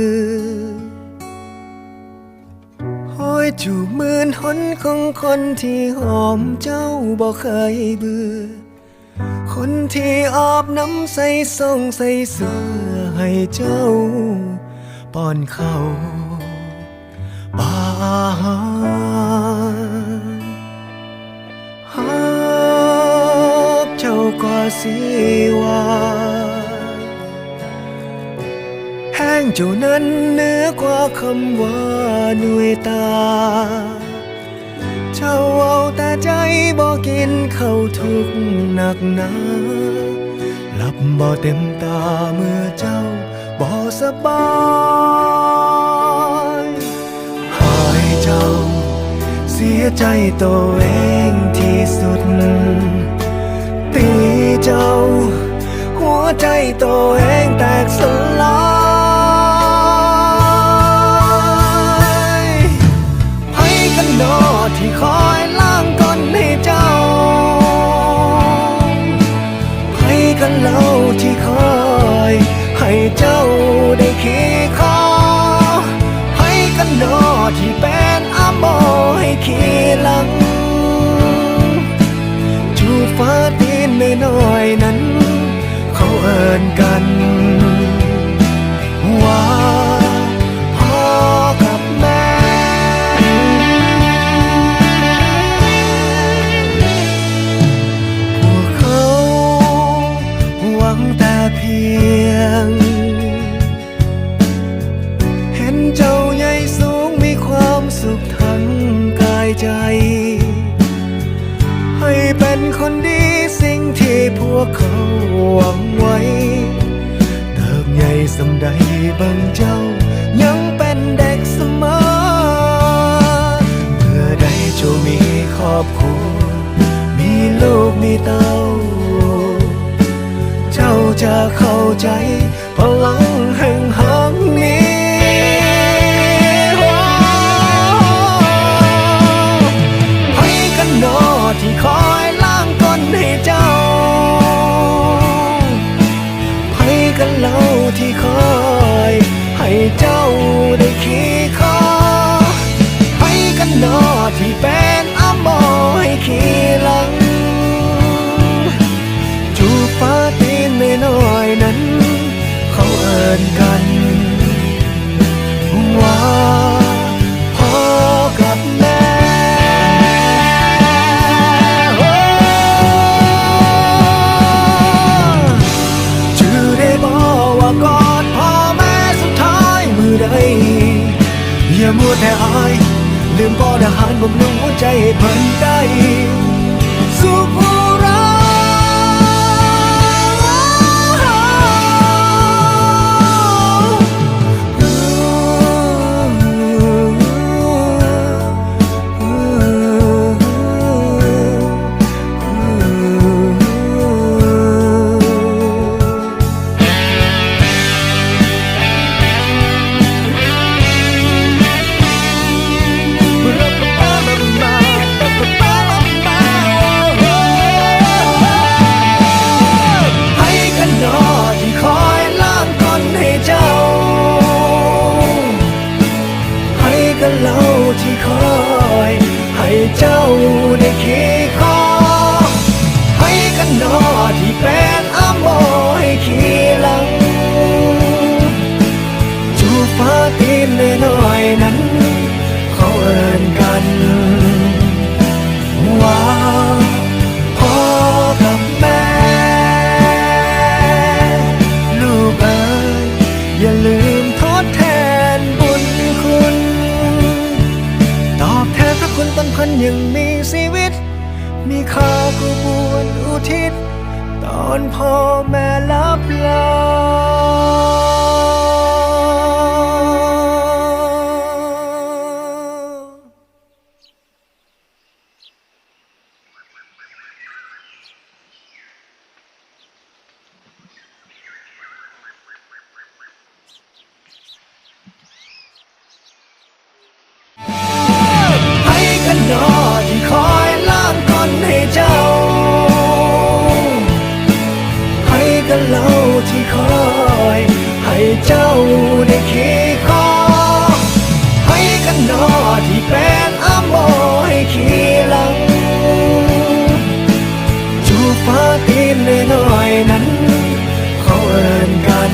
ือห้อยจูบมือนหนของคนที่หอมเจ้าบ่เคยเบื่อ คนที่ออบน้ำใส่ส่งใส่เสื้อให้เจ้าป้อนเข้าบ้านหักเจ้ากว่าสีว่า งเจ้านั้นเหนือกว่าคำว่าหน่วยตา เจ้าเอาแต่ใจบ่กินเข้าทุกหนักหนาหลับบ่เต็มตาเมื่อเจ้าบ่สบายหายเจ้า เสียใจตัวเองที่สุด ตีเจ้า หัวใจตัวเองแตกสลาย ให้กันดอที่คอยล้างก้นให้เจ้าให้กันเล่าที่คอยให้เจ้าได้ขี่คอให้กันดอที่เป็นอาโมให้ขี่หลังจูฟ้าตีนน้อยๆนั้น เขาเอินกันว่า ใดบางเจ้า ยังเป็นเด็กเสมอเมื่อใดเจ้ามีครอบครัว มีลูกมีเต้า เจ้าจะเข้าใจพลังแห่ง ลินกัน ว่าพ่อกับแม่โอ้จือได้บอกว่ากอดพ่อแม่สุดท้ายมือใดอย่ามัวแต่อาย ลืมกอดอาหารบำรุงหัวใจให้เพิ่นได้สุข บฟ้าตีนน้อยนั้น เขาเอินกัน ว่าพ่อกับแม่ ลูกเอ๋ยอย่าลืมทดแทนบุญคุณ ตอบแทนพระคุณต้นพันยังมีชีวิต มีค่ากูบวนอุทิศ ตอนพ่อแม่ลับลา ตีนน้อยๆนั้น เขาเอินกัน